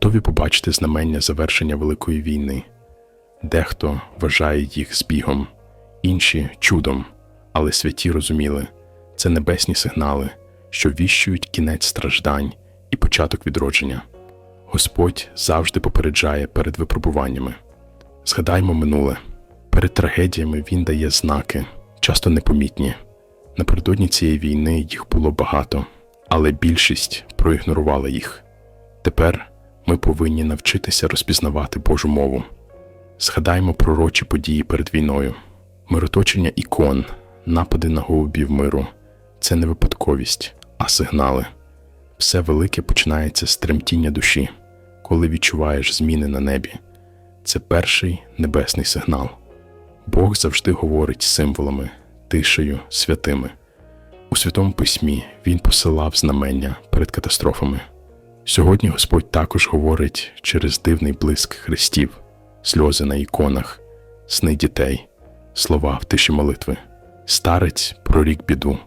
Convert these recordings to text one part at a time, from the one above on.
готові побачити знамення завершення Великої війни. Дехто вважає їх збігом, інші чудом, але святі розуміли це небесні сигнали, що віщують кінець страждань і початок відродження. Господь завжди попереджає перед випробуваннями. Згадаймо минуле. Перед трагедіями він дає знаки, часто непомітні. Напередодні цієї війни їх було багато, але більшість проігнорувала їх. Тепер ми повинні навчитися розпізнавати Божу мову. Згадаймо пророчі події перед війною, мироточення ікон, напади на голубів миру це не випадковість, а сигнали. Все велике починається з тремтіння душі, коли відчуваєш зміни на небі. Це перший небесний сигнал. Бог завжди говорить символами, тишею, святими. У Святому Письмі Він посилав знамення перед катастрофами. Сьогодні Господь також говорить через дивний блиск хрестів, сльози на іконах, сни дітей, слова в тиші молитви. Старець прорік біду,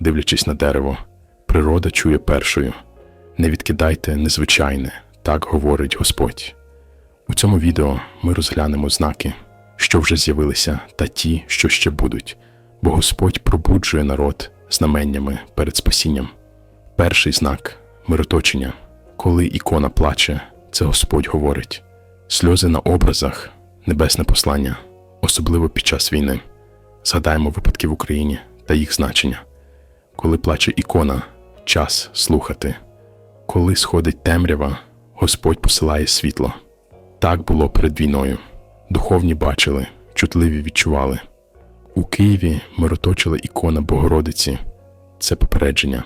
дивлячись на дерево, природа чує першою. Не відкидайте незвичайне, так говорить Господь. У цьому відео ми розглянемо знаки, що вже з'явилися, та ті, що ще будуть, бо Господь пробуджує народ знаменнями перед спасінням. Перший знак мироточення. Коли ікона плаче, це Господь говорить. Сльози на образах небесне послання, особливо під час війни. Згадаємо випадки в Україні та їх значення. Коли плаче ікона, час слухати. Коли сходить темрява, Господь посилає світло. Так було перед війною. Духовні бачили, чутливі відчували. У Києві мироточила ікона Богородиці це попередження.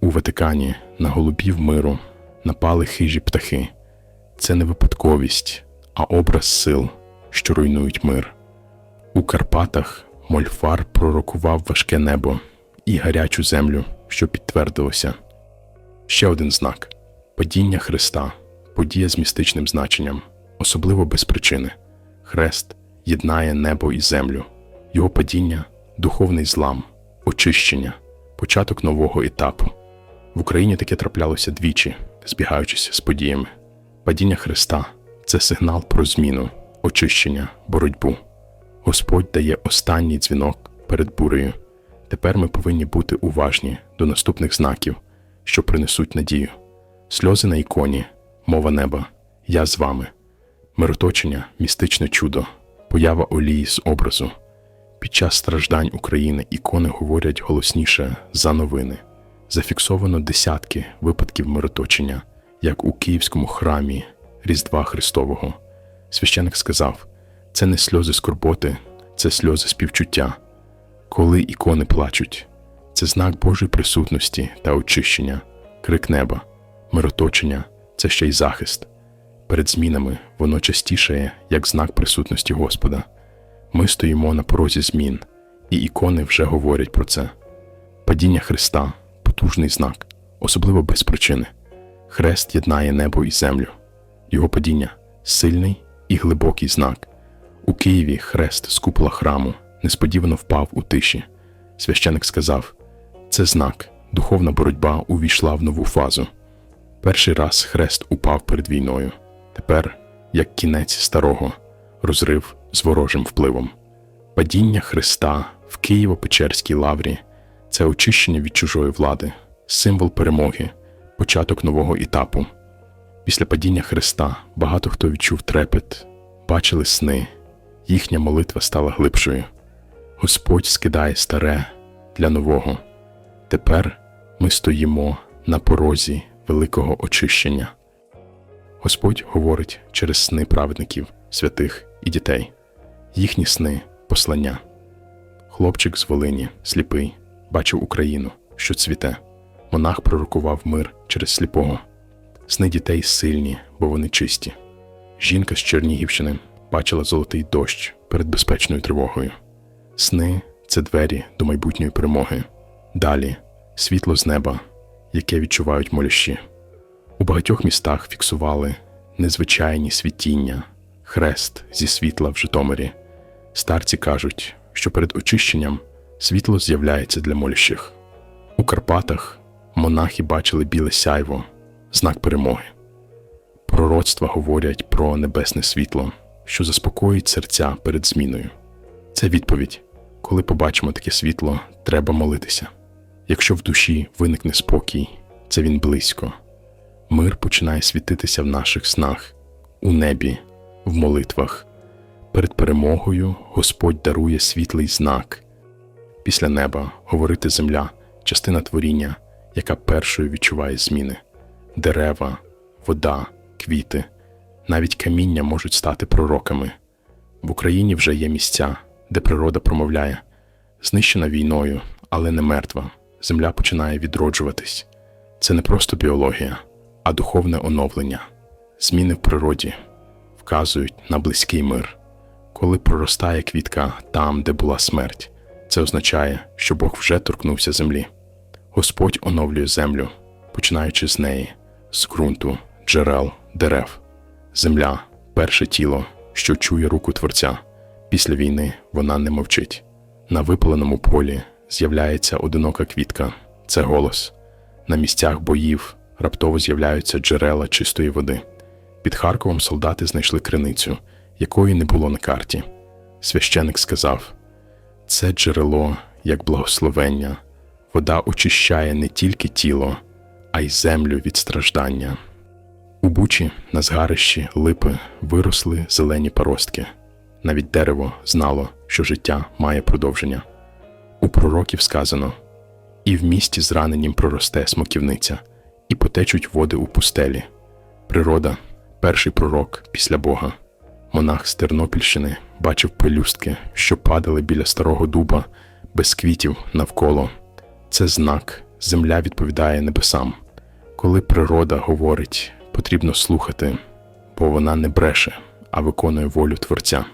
У Ватикані на голубів миру напали хижі птахи. Це не випадковість, а образ сил, що руйнують мир. У Карпатах Мольфар пророкував важке небо і гарячу землю, що підтвердилося. Ще один знак падіння Христа, подія з містичним значенням, особливо без причини. Хрест єднає небо і землю, його падіння духовний злам, очищення, початок нового етапу. В Україні таке траплялося двічі, збігаючись з подіями. Падіння Христа це сигнал про зміну, очищення, боротьбу. Господь дає останній дзвінок перед бурею. Тепер ми повинні бути уважні до наступних знаків, що принесуть надію. Сльози на іконі, мова неба, я з вами, мироточення, містичне чудо, поява олії з образу. Під час страждань України ікони говорять голосніше за новини. Зафіксовано десятки випадків мироточення, як у Київському храмі Різдва Христового. Священик сказав: це не сльози скорботи, це сльози співчуття. Коли ікони плачуть, це знак Божої присутності та очищення, крик неба, мироточення це ще й захист. Перед змінами воно частішає, як знак присутності Господа. Ми стоїмо на порозі змін, і ікони вже говорять про це. Падіння Христа потужний знак, особливо без причини. Хрест єднає небо і землю. Його падіння сильний і глибокий знак. У Києві хрест з купола храму несподівано впав у тиші. Священик сказав: це знак, духовна боротьба увійшла в нову фазу. Перший раз хрест упав перед війною. Тепер, як кінець старого, розрив з ворожим впливом. Падіння Христа в Києво-Печерській лаврі це очищення від чужої влади, символ перемоги, початок нового етапу. Після падіння Христа багато хто відчув трепет, бачили сни, їхня молитва стала глибшою. Господь скидає старе для нового. Тепер ми стоїмо на порозі великого очищення. Господь говорить через сни праведників, святих і дітей, їхні сни послання. Хлопчик з Волині, сліпий, бачив Україну, що цвіте. Монах пророкував мир через сліпого. Сни дітей сильні, бо вони чисті. Жінка з Чернігівщини бачила золотий дощ перед безпечною тривогою. Сни це двері до майбутньої перемоги. Далі світло з неба, яке відчувають молящі. У багатьох містах фіксували незвичайні світіння, хрест зі світла в Житомирі. Старці кажуть, що перед очищенням світло з'являється для молящих. У Карпатах монахи бачили біле сяйво, знак перемоги. Пророцтва говорять про небесне світло, що заспокоїть серця перед зміною. Це відповідь. Коли побачимо таке світло, треба молитися. Якщо в душі виникне спокій, це він близько. Мир починає світитися в наших снах, у небі, в молитвах. Перед перемогою Господь дарує світлий знак. Після неба говорити земля, частина творіння, яка першою відчуває зміни. Дерева, вода, квіти, навіть каміння можуть стати пророками. В Україні вже є місця, де природа промовляє, знищена війною, але не мертва. Земля починає відроджуватись. Це не просто біологія, а духовне оновлення. Зміни в природі вказують на близький мир. Коли проростає квітка там, де була смерть, це означає, що Бог вже торкнувся землі. Господь оновлює землю, починаючи з неї, з ґрунту, джерел, дерев. Земля перше тіло, що чує руку Творця. Після війни вона не мовчить. На випаленому полі з'являється одинока квітка це голос. На місцях боїв раптово з'являються джерела чистої води. Під Харковом солдати знайшли криницю, якої не було на карті. Священик сказав: це джерело, як благословення, вода очищає не тільки тіло, а й землю від страждання. У бучі на згарищі липи виросли зелені паростки. Навіть дерево знало, що життя має продовження. У пророків сказано: і в місті зраненім проросте смоківниця, і потечуть води у пустелі. Природа, перший пророк після Бога. Монах з Тернопільщини бачив пелюстки, що падали біля старого дуба, без квітів навколо. Це знак, земля відповідає небесам. Коли природа говорить, потрібно слухати, бо вона не бреше, а виконує волю Творця.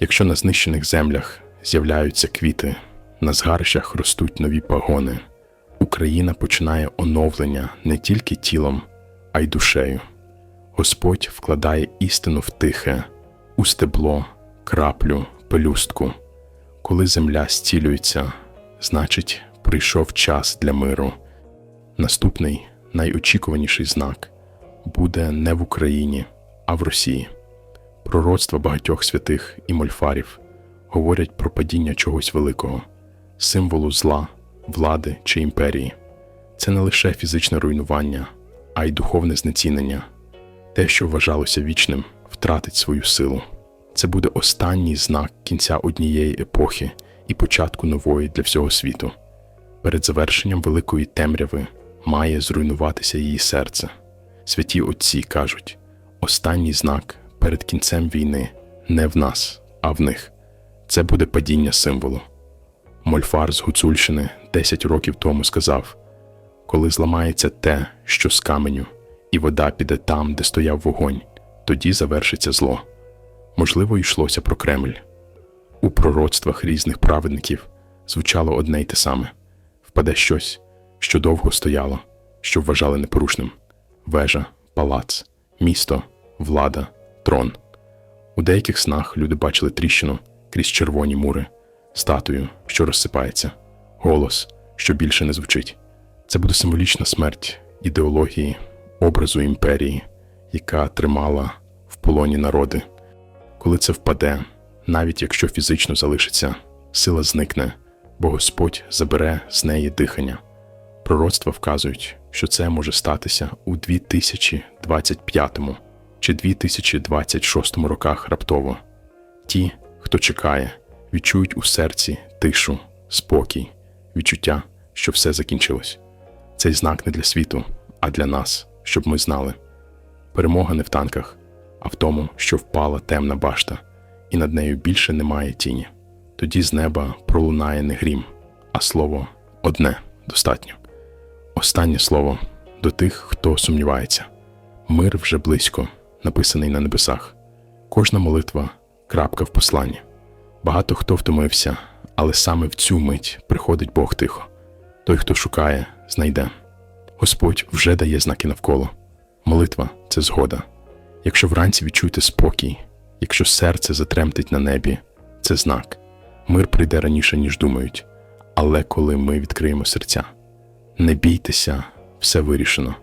Якщо на знищених землях з'являються квіти, на згарищах ростуть нові пагони, Україна починає оновлення не тільки тілом, а й душею. Господь вкладає істину в тихе, у стебло, краплю, пелюстку. Коли земля зцілюється, значить, прийшов час для миру. Наступний найочікуваніший знак буде не в Україні, а в Росії. Пророцтва багатьох святих і мольфарів говорять про падіння чогось великого, символу зла, влади чи імперії. Це не лише фізичне руйнування, а й духовне знецінення. Те, що вважалося вічним, втратить свою силу. Це буде останній знак кінця однієї епохи і початку нової для всього світу. Перед завершенням великої темряви має зруйнуватися її серце. Святі отці кажуть: останній знак перед кінцем війни не в нас, а в них. Це буде падіння символу. Мольфар з Гуцульщини 10 років тому сказав: коли зламається те, що з каменю, і вода піде там, де стояв вогонь, тоді завершиться зло. Можливо, йшлося про Кремль. У пророцтвах різних праведників звучало одне й те саме: впаде щось, що довго стояло, що вважали непорушним вежа, палац, місто, влада, трон. У деяких снах люди бачили тріщину крізь червоні мури, статую, що розсипається, голос, що більше не звучить. Це буде символічна смерть ідеології, образу імперії, яка тримала в полоні народи. Коли це впаде, навіть якщо фізично залишиться, сила зникне, бо Господь забере з неї дихання. Пророцтва вказують, що це може статися у 2025 чи 2026 роках раптово. Ті, хто чекає, відчують у серці тишу, спокій, відчуття, що все закінчилось. Цей знак не для світу, а для нас, щоб ми знали. Перемога не в танках, а в тому, що впала темна башта, і над нею більше немає тіні. Тоді з неба пролунає не грім, а слово одне достатньо. Останнє слово до тих, хто сумнівається. Мир вже близько, написаний на небесах. Кожна молитва крапка в посланні. Багато хто втомився, але саме в цю мить приходить Бог тихо. Той, хто шукає, знайде. Господь вже дає знаки навколо. Молитва це згода. Якщо вранці відчуєте спокій, якщо серце затремтить на небі, це знак. Мир прийде раніше, ніж думають. Але коли ми відкриємо серця, не бійтеся, все вирішено.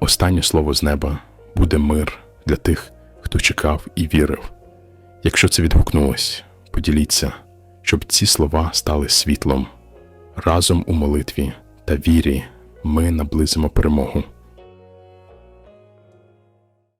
Останнє слово з неба буде мир для тих, хто чекав і вірив. Якщо це відгукнулось, поділіться, щоб ці слова стали світлом. Разом у молитві та вірі ми наблизимо перемогу.